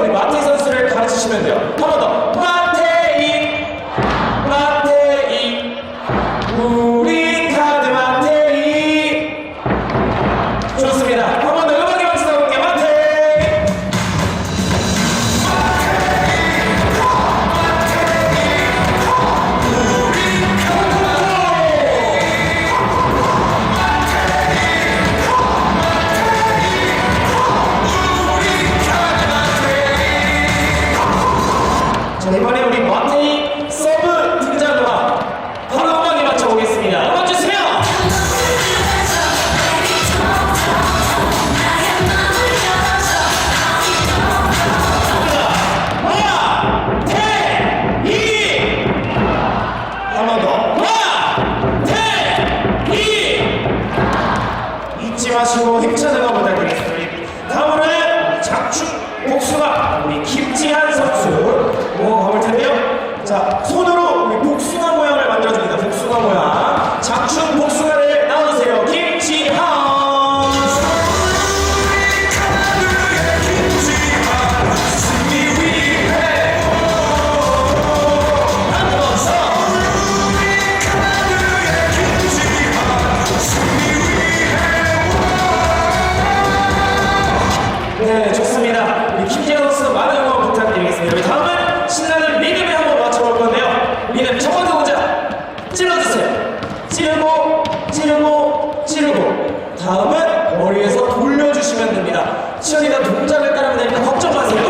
우리 마태이 선수를 가르치시면 돼요. 마시고 힘차는 거 부탁드리겠습니다. 다음으로는 작춤 복숭아 우리 김지한 선수 오 가볼 텐데요. 자 손으로 우리 복숭아 모양을 만들어줍니다. 복숭아 모양 작춤 복숭아 첫 번째 동작 찔러주세요. 찌르고 찌르고 찌르고. 다음은 머리에서 돌려주시면 됩니다. 시연이가 동작을 따르면 되니까 걱정 마세요.